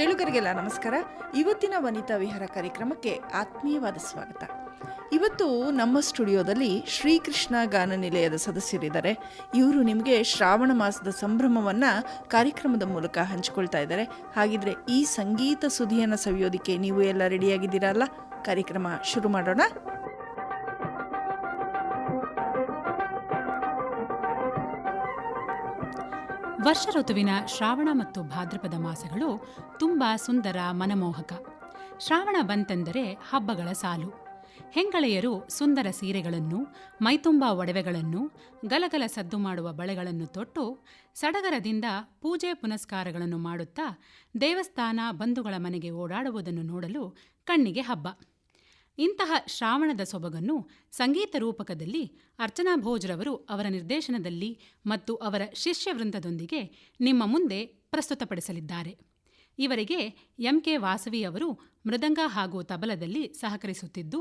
ಕೇಳುಗರಿಗೆಲ್ಲ ನಮಸ್ಕಾರ. ಇವತ್ತಿನ ವನಿತಾ ವಿಹಾರ ಕಾರ್ಯಕ್ರಮಕ್ಕೆ ಆತ್ಮೀಯವಾದ ಸ್ವಾಗತ. ಇವತ್ತು ನಮ್ಮ ಸ್ಟುಡಿಯೋದಲ್ಲಿ ಶ್ರೀಕೃಷ್ಣ ಗಾನ ನಿಲಯದ ಸದಸ್ಯರಿದ್ದಾರೆ. ಇವರು ನಿಮಗೆ ಶ್ರಾವಣ ಮಾಸದ ಸಂಭ್ರಮವನ್ನು ಕಾರ್ಯಕ್ರಮದ ಮೂಲಕ ಹಂಚಿಕೊಳ್ತಾ ಇದ್ದಾರೆ. ಹಾಗಿದ್ರೆ ಈ ಸಂಗೀತ ಸುದಿಯನ್ನು ಸವಿಯೋದಕ್ಕೆ ನೀವು ಎಲ್ಲ ರೆಡಿಯಾಗಿದ್ದೀರಲ್ಲ ಕಾರ್ಯಕ್ರಮ ಶುರು ಮಾಡೋಣ. ವರ್ಷ ಋತುವಿನ ಶ್ರಾವಣ ಮತ್ತು ಭಾದ್ರಪದ ಮಾಸಗಳು ತುಂಬ ಸುಂದರ ಮನಮೋಹಕ. ಶ್ರಾವಣ ಬಂತೆಂದರೆ ಹಬ್ಬಗಳ ಸಾಲು. ಹೆಂಗಳೆಯರು ಸುಂದರ ಸೀರೆಗಳನ್ನು, ಮೈತುಂಬ ಒಡವೆಗಳನ್ನು, ಗಲಗಲ ಸದ್ದು ಮಾಡುವ ಬಳೆಗಳನ್ನು ತೊಟ್ಟು ಸಡಗರದಿಂದ ಪೂಜೆ ಪುನಸ್ಕಾರಗಳನ್ನು ಮಾಡುತ್ತಾ ದೇವಸ್ಥಾನ ಬಂಧುಗಳ ಮನೆಗೆ ಓಡಾಡುವುದನ್ನು ನೋಡಲು ಕಣ್ಣಿಗೆ ಹಬ್ಬ. ಇಂತಹ ಶ್ರಾವಣದ ಸೊಬಗನ್ನು ಸಂಗೀತ ರೂಪಕದಲ್ಲಿ ಅರ್ಚನಾ ಭೋಜ್ರವರು ಅವರ ನಿರ್ದೇಶನದಲ್ಲಿ ಮತ್ತು ಅವರ ಶಿಷ್ಯವೃಂದದೊಂದಿಗೆ ನಿಮ್ಮ ಮುಂದೆ ಪ್ರಸ್ತುತಪಡಿಸಲಿದ್ದಾರೆ. ಇವರಿಗೆ ಎಂ ಕೆ ವಾಸವಿ ಅವರು ಮೃದಂಗ ಹಾಗೂ ತಬಲದಲ್ಲಿ ಸಹಕರಿಸುತ್ತಿದ್ದು,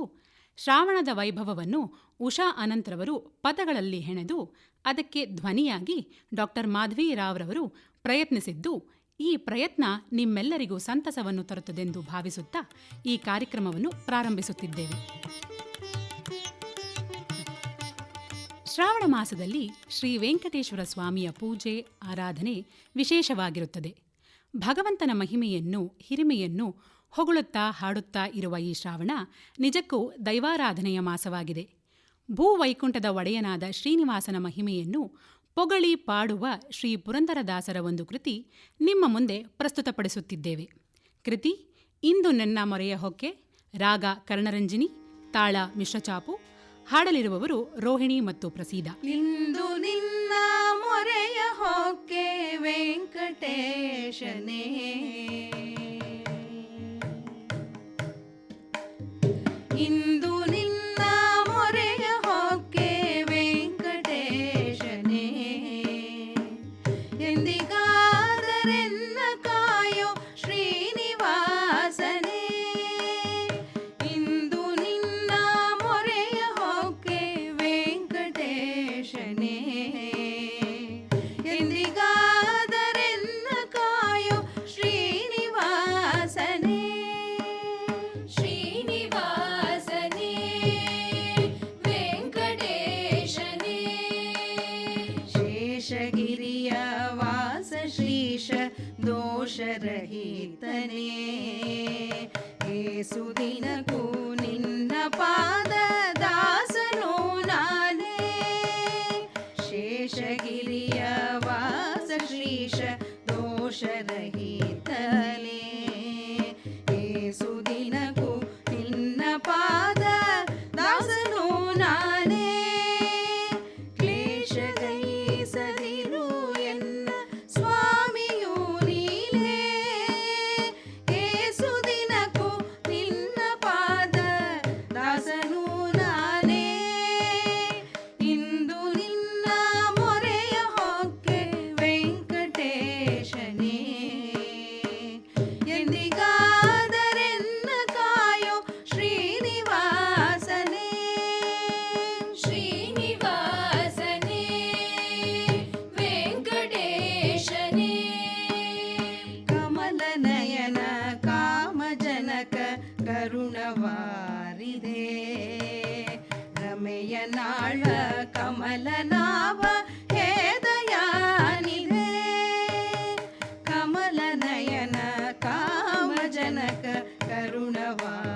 ಶ್ರಾವಣದ ವೈಭವವನ್ನು ಉಷಾ ಅನಂತ್ರವರು ಪದಗಳಲ್ಲಿ ಹೆಣೆದು ಅದಕ್ಕೆ ಧ್ವನಿಯಾಗಿ ಡಾಕ್ಟರ್ ಮಾಧವಿ ರಾವ್ರವರು ಪ್ರಯತ್ನಿಸಿದ್ದು ಈ ಪ್ರಯತ್ನ ನಿಮ್ಮೆಲ್ಲರಿಗೂ ಸಂತಸವನ್ನು ತರುತ್ತದೆಂದು ಭಾವಿಸುತ್ತಾ ಈ ಕಾರ್ಯಕ್ರಮವನ್ನು ಪ್ರಾರಂಭಿಸುತ್ತಿದ್ದೇವೆ. ಶ್ರಾವಣ ಮಾಸದಲ್ಲಿ ಶ್ರೀ ವೆಂಕಟೇಶ್ವರ ಸ್ವಾಮಿಯ ಪೂಜೆ, ಆರಾಧನೆ ವಿಶೇಷವಾಗಿರುತ್ತದೆ. ಭಗವಂತನ ಮಹಿಮೆಯನ್ನು, ಹಿರಿಮೆಯನ್ನು ಹೊಗಳುತ್ತಾ ಹಾಡುತ್ತಾ ಇರುವ ಈ ಶ್ರಾವಣ ನಿಜಕ್ಕೂ ದೈವಾರಾಧನೆಯ ಮಾಸವಾಗಿದೆ. ಭೂವೈಕುಂಠದ ಒಡೆಯನಾದ ಶ್ರೀನಿವಾಸನ ಮಹಿಮೆಯನ್ನು ಪೊಗಳಿ ಪಾಡುವ ಶ್ರೀ ಪುರಂದರದಾಸರ ಒಂದು ಕೃತಿ ನಿಮ್ಮ ಮುಂದೆ ಪ್ರಸ್ತುತಪಡಿಸುತ್ತಿದ್ದೇವೆ. ಕೃತಿ, ಇಂದು ನನ್ನ ಮೊರೆಯ ಹೊಕ್ಕೆ, ರಾಗ ಕರ್ಣರಂಜಿನಿ, ತಾಳ ಮಿಶ್ರಚಾಪು, ಹಾಡಲಿರುವವರು ರೋಹಿಣಿ ಮತ್ತು ಪ್ರಸೀದ. ಇಂದು ನಿನ್ನ ಮೊರೆಯ ಹೊಕ್ಕೆ ವೆಂಕಟೇಶನೇ. ಇಂದು నాథనే ఏ సుదినకు నిన్న పాద 哇。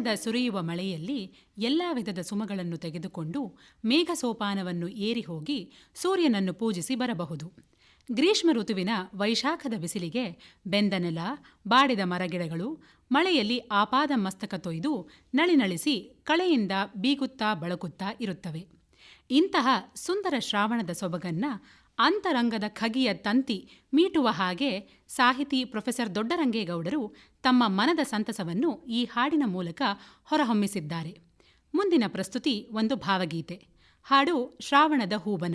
ಶ್ರಾವಣದ ಸುರಿಯುವ ಮಳೆಯಲ್ಲಿ ಎಲ್ಲ ವಿಧದ ಸುಮಗಳನ್ನು ತೆಗೆದುಕೊಂಡು ಮೇಘ ಸೋಪಾನವನ್ನು ಏರಿ ಹೋಗಿ ಸೂರ್ಯನನ್ನು ಪೂಜಿಸಿ ಬರಬಹುದು. ಗ್ರೀಷ್ಮ ಋತುವಿನ ವೈಶಾಖದ ಬಿಸಿಲಿಗೆ ಬೆಂದ ನೆಲ ಬಾಡಿದ ಮರಗಿಡಗಳು, ಮಳೆಯಲ್ಲಿ ಆಪಾದ ಮಸ್ತಕ ತೊಯ್ದು ನಳಿನಳಿಸಿ ಕಳೆಯಿಂದ ಬೀಗುತ್ತಾ ಬಳಕುತ್ತಾ ಇರುತ್ತವೆ. ಇಂತಹ ಸುಂದರ ಶ್ರಾವಣದ ಸೊಬಗನ್ನ ಅಂತರಂಗದ ಖಗಿಯ ತಂತಿ ಮೀಟುವ ಹಾಗೆ ಸಾಹಿತಿ ಪ್ರೊಫೆಸರ್ ದೊಡ್ಡರಂಗೇಗೌಡರು ತಮ್ಮ ಮನದ ಸಂತಸವನ್ನು ಈ ಹಾಡಿನ ಮೂಲಕ ಹೊರಹೊಮ್ಮಿಸಿದ್ದಾರೆ. ಮುಂದಿನ ಪ್ರಸ್ತುತಿ ಒಂದು ಭಾವಗೀತೆ. ಹಾಡು ಶ್ರಾವಣದ ಹೂಬನ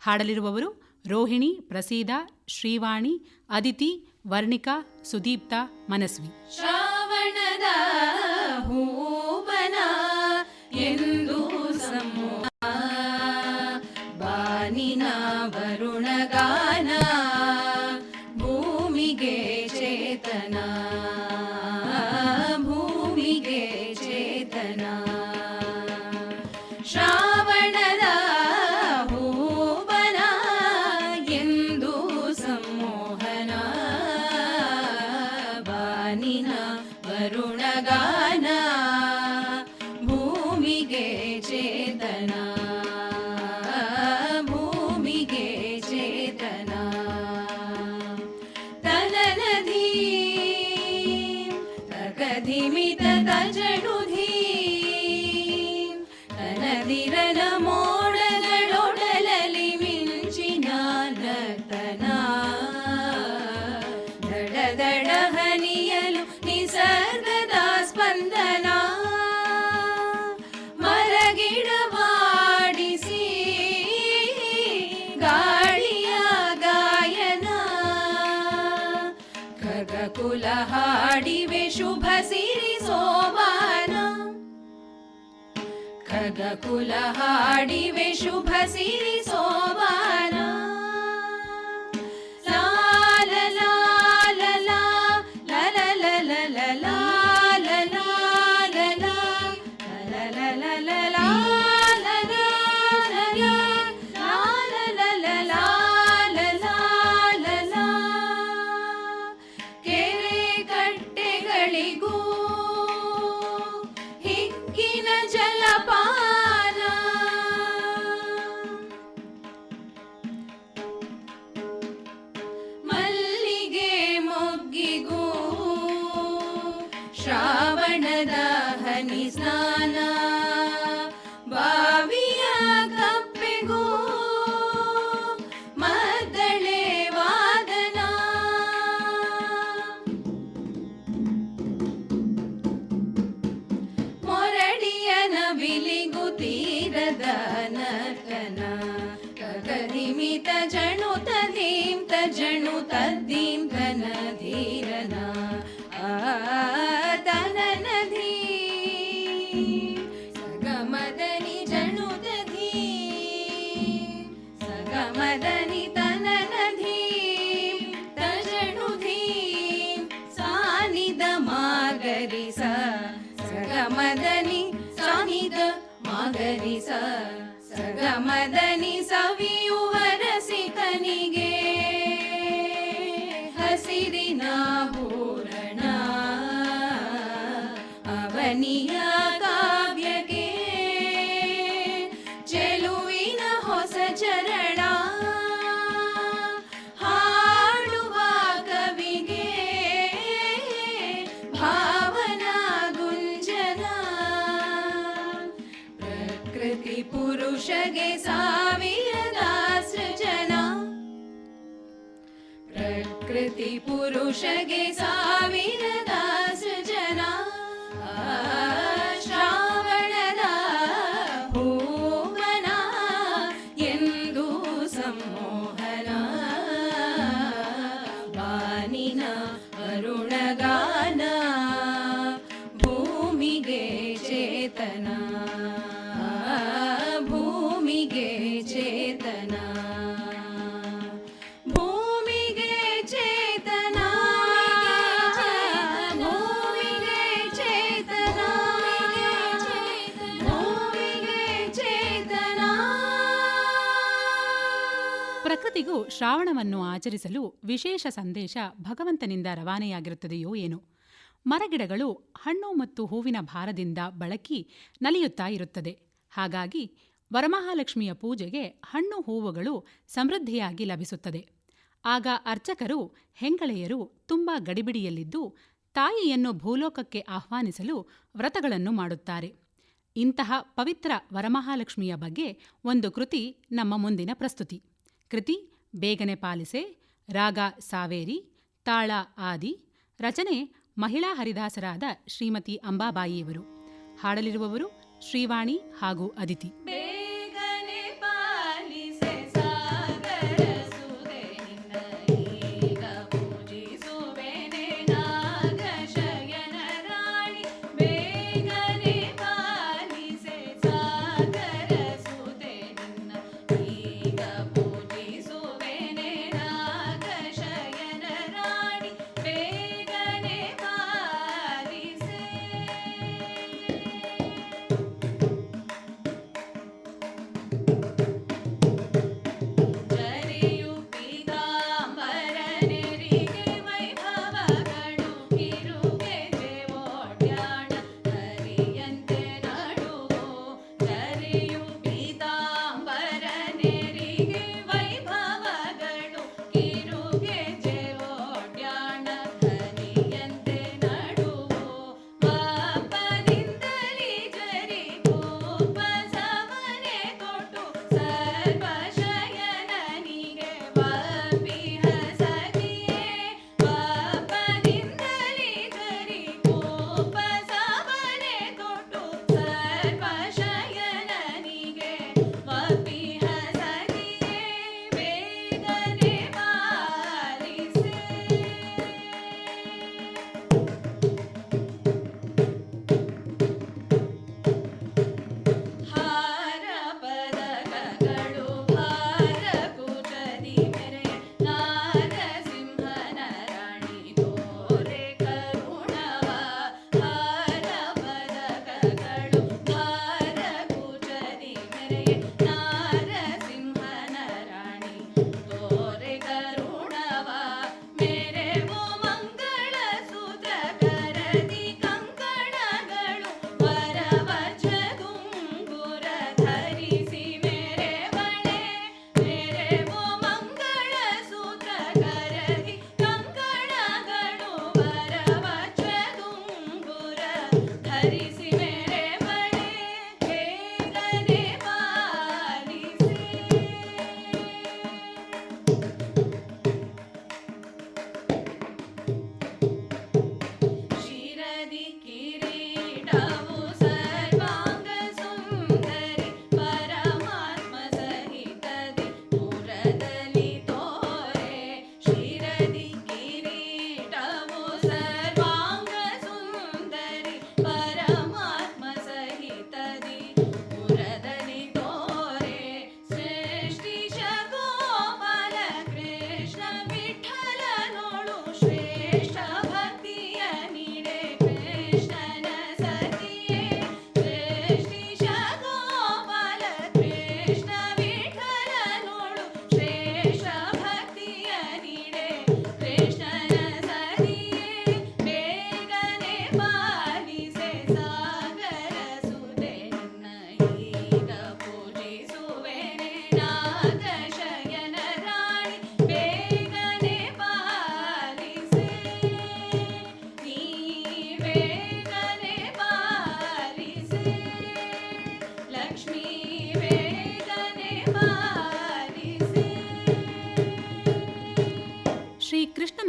ಹಾಡಲಿರುವವರು ರೋಹಿಣಿ, ಪ್ರಸೀದ, ಶ್ರೀವಾಣಿ, ಅದಿತಿ, ವರ್ಣಿಕಾ, ಸುದೀಪ್ತ, ಮನಸ್ವಿ. ಶ್ರಾವಣದ ಹೂಬನ ಎಂದು ಬಾನಿನ ವರುಣಗಾನ arriva la रकुलहाडिवे शुभसिरि ಕಗದಿಮಿತ ಜಣು ತದೀಂ ತಜಣು ತದ್ದೀಂ ತನ ಧೀರನ ಆ ತನನಧೀ ಸಗಮದನಿ ಜಣು ತಧೀ ಸಗಮದನಿ ತನನಧೀ ತಜಣು ಧೀಂ ಸಾನಿದ ಮಾಗರಿಸ, ಸಗಮದನಿ ಸಾನಿದ ಮಾಗರಿಸ, ಸಗಮದನಿ ರಸಿಕನಿಗೆ ಹಸಿರಿನ ಪೂರಣ ಅವನಿಯ ಪುರುಷಗೆ ಸಾವಿರದ ಸೃಜನ ಆ, ಶ್ರಾವಣದ ಹೂವನ ಎಂದು ಸಂಮೋಹನ ಬಾನಿನ ಅರುಣಗಾನ ಶ್ರಾವಣವನ್ನು ಆಚರಿಸಲು ವಿಶೇಷ ಸಂದೇಶ ಭಗವಂತನಿಂದ ರವಾನೆಯಾಗಿರುತ್ತದೆಯೋ ಏನೋ. ಮರಗಿಡಗಳು ಹಣ್ಣು ಮತ್ತು ಹೂವಿನ ಭಾರದಿಂದ ಬಳಕಿ ನಲಿಯುತ್ತಾ ಇರುತ್ತದೆ. ಹಾಗಾಗಿ ವರಮಹಾಲಕ್ಷ್ಮಿಯ ಪೂಜೆಗೆ ಹಣ್ಣು ಹೂವುಗಳು ಸಮೃದ್ಧಿಯಾಗಿ ಲಭಿಸುತ್ತದೆ. ಆಗ ಅರ್ಚಕರು, ಹೆಂಗಳೆಯರು ತುಂಬ ಗಡಿಬಿಡಿಯಲ್ಲಿದ್ದು ತಾಯಿಯನ್ನು ಭೂಲೋಕಕ್ಕೆ ಆಹ್ವಾನಿಸಲು ವ್ರತಗಳನ್ನು ಮಾಡುತ್ತಾರೆ. ಇಂತಹ ಪವಿತ್ರ ವರಮಹಾಲಕ್ಷ್ಮಿಯ ಬಗ್ಗೆ ಒಂದು ಕೃತಿ ನಮ್ಮ ಮುಂದಿನ ಪ್ರಸ್ತುತಿ. ಕೃತಿ ಬೇಗನೆ ಪಾಲಿಸೆ, ರಾಗ ಸಾವೇರಿ, ತಾಳ ಆದಿ, ರಚನೆ ಮಹಿಳಾ ಹರಿದಾಸರಾದ ಶ್ರೀಮತಿ ಅಂಬಾಬಾಯಿಯವರು. ಹಾಡಲಿರುವವರು ಶ್ರೀವಾಣಿ ಹಾಗೂ ಅದಿತಿ.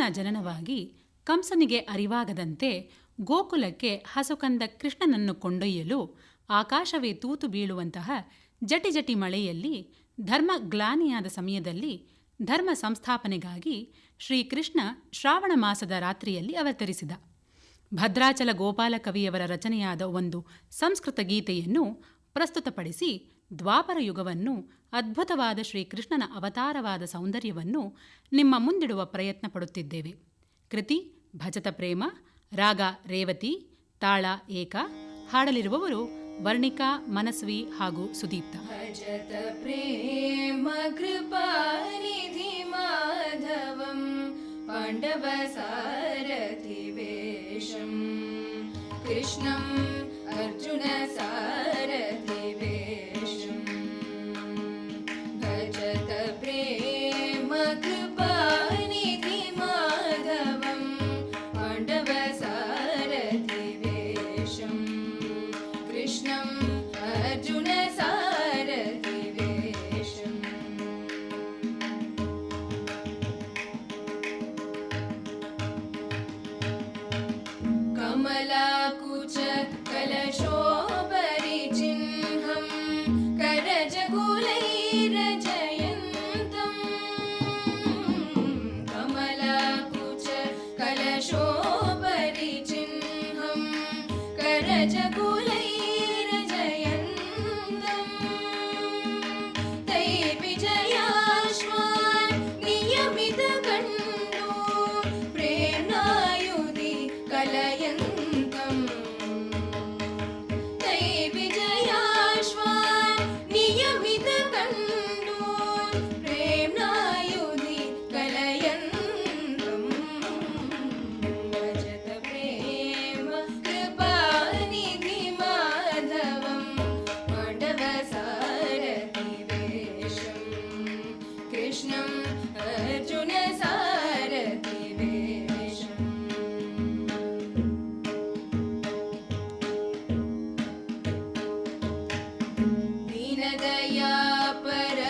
ಜನನವಾಗಿ ಕಂಸನಿಗೆ ಅರಿವಾಗದಂತೆ ಗೋಕುಲಕ್ಕೆ ಹಸುಕಂದ ಕೃಷ್ಣನನ್ನು ಕೊಂಡೊಯ್ಯಲು ಆಕಾಶವೇ ತೂತು ಬೀಳುವಂತಹ ಜಟಿ ಜಟಿ ಮಳೆಯಲ್ಲಿ ಧರ್ಮ ಗ್ಲಾನಿಯಾದ ಸಮಯದಲ್ಲಿ ಧರ್ಮ ಸಂಸ್ಥಾಪನೆಗಾಗಿ ಶ್ರೀಕೃಷ್ಣ ಶ್ರಾವಣ ಮಾಸದ ರಾತ್ರಿಯಲ್ಲಿ ಅವತರಿಸಿದ. ಭದ್ರಾಚಲ ಗೋಪಾಲ ಕವಿಯವರ ರಚನೆಯಾದ ಒಂದು ಸಂಸ್ಕೃತ ಗೀತೆಯನ್ನು ಪ್ರಸ್ತುತಪಡಿಸಿ ದ್ವಾಪರ ಯುಗವನ್ನು, ಅದ್ಭುತವಾದ ಶ್ರೀಕೃಷ್ಣನ ಅವತಾರವಾದ ಸೌಂದರ್ಯವನ್ನು ನಿಮ್ಮ ಮುಂದಿಡುವ ಪ್ರಯತ್ನ ಪಡುತ್ತಿದ್ದೇವೆ. ಕೃತಿ, ಭಜತ ಪ್ರೇಮ, ರಾಗ ರೇವತಿ, ತಾಳ ಏಕ, ಹಾಡಲಿರುವವರು ವರ್ಣಿಕಾ, ಮನಸ್ವಿ ಹಾಗೂ ಸುದೀಪ್ತ. ಭಜತ ಪ್ರೇಮ, ಕೃಪಾನಿಧಿ ಮಾಧವಂ, ಪಾಂಡವ ಸಾರಥಿ ವೇಷಂ. ಕೃಷ್ಣಂ ಅರ್ಜುನ ಸಾರಥಿ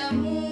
amor.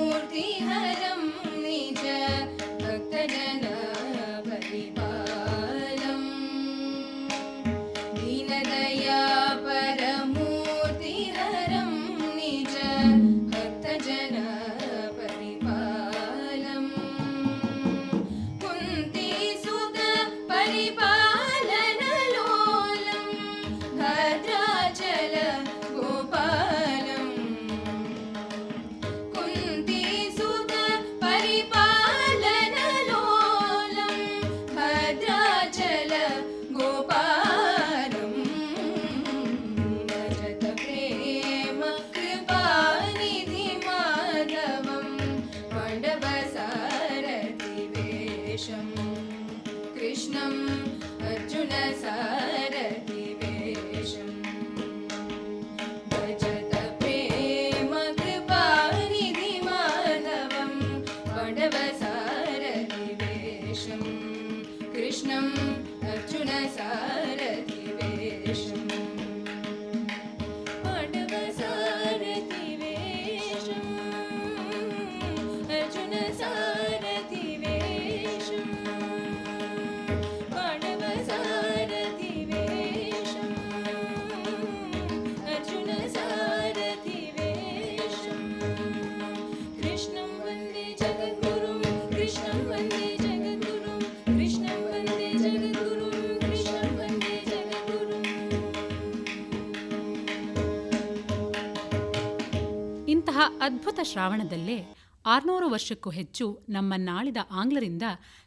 ಇಂತಹ ಅದ್ಭುತ ಶ್ರಾವಣದಲ್ಲೇ ಆರ್ನೂರು ವರ್ಷಕ್ಕೂ ಹೆಚ್ಚು ನಮ್ಮ ನಾಳಿದ ಆಂಗ್ಲರಿಂದ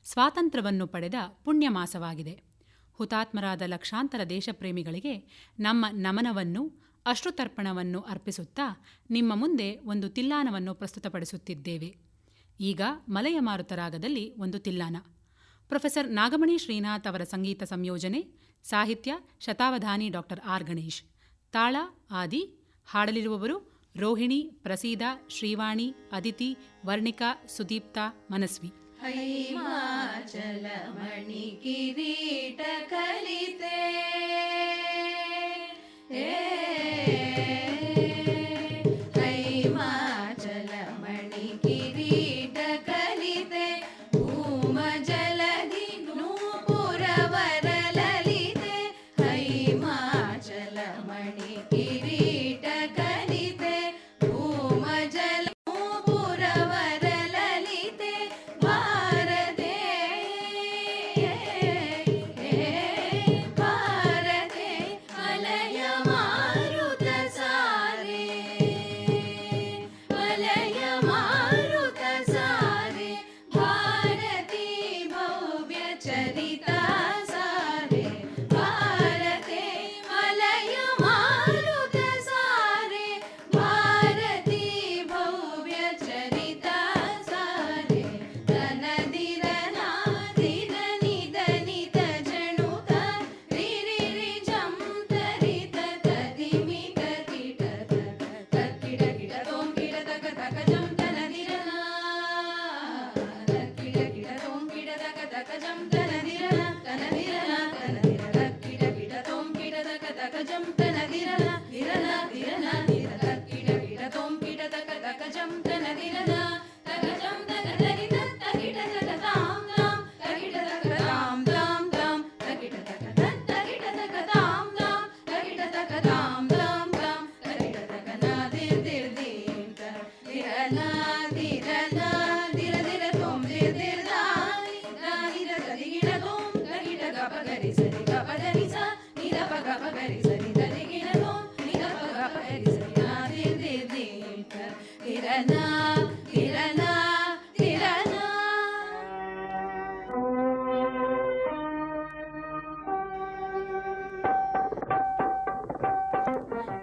ಸ್ವಾತಂತ್ರ್ಯವನ್ನು ಪಡೆದ ಪುಣ್ಯ ಮಾಸವಾಗಿದೆ ಹುತಾತ್ಮರಾದ ಲಕ್ಷಾಂತರ ದೇಶಪ್ರೇಮಿಗಳಿಗೆ ನಮ್ಮ ನಮನವನ್ನು, ಅಶ್ರುತರ್ಪಣವನ್ನು ಅರ್ಪಿಸುತ್ತಾ ನಿಮ್ಮ ಮುಂದೆ ಒಂದು ತಿಲ್ಲಾನವನ್ನು ಪ್ರಸ್ತುತಪಡಿಸುತ್ತಿದ್ದೇವೆ. ಈಗ ಮಲೆಯ ಮಾರುತರಾಗದಲ್ಲಿ ಒಂದು ತಿಲ್ಲಾನ. ಪ್ರೊಫೆಸರ್ ನಾಗಮಣಿ ಶ್ರೀನಾಥ್ ಅವರ ಸಂಗೀತ ಸಂಯೋಜನೆ, ಸಾಹಿತ್ಯ, ಶತಾವಧಾನಿ ಡಾಕ್ಟರ್ ಆರ್ ಗಣೇಶ್. ತಾಳ, ಆದಿ, ಹಾಡಲಿರುವವರು ರೋಹಿಣಿ, ಪ್ರಸೀದಾ, ಶ್ರೀವಾಣಿ, ಅದಿತಿ, ವರ್ಣಿಕಾ, ಸುದೀಪ್ತ, ಮನಸ್ವಿ. ಮಣಿ ಕಿರೀಟ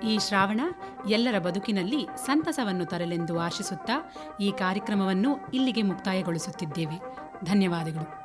ಈ ಶ್ರಾವಣ ಎಲ್ಲರ ಬದುಕಿನಲ್ಲಿ ಸಂತಸವನ್ನು ತರಲೆಂದು ಆಶಿಸುತ್ತಾ ಈ ಕಾರ್ಯಕ್ರಮವನ್ನು ಇಲ್ಲಿಗೆ ಮುಕ್ತಾಯಗೊಳಿಸುತ್ತಿದ್ದೇವೆ. ಧನ್ಯವಾದಗಳು.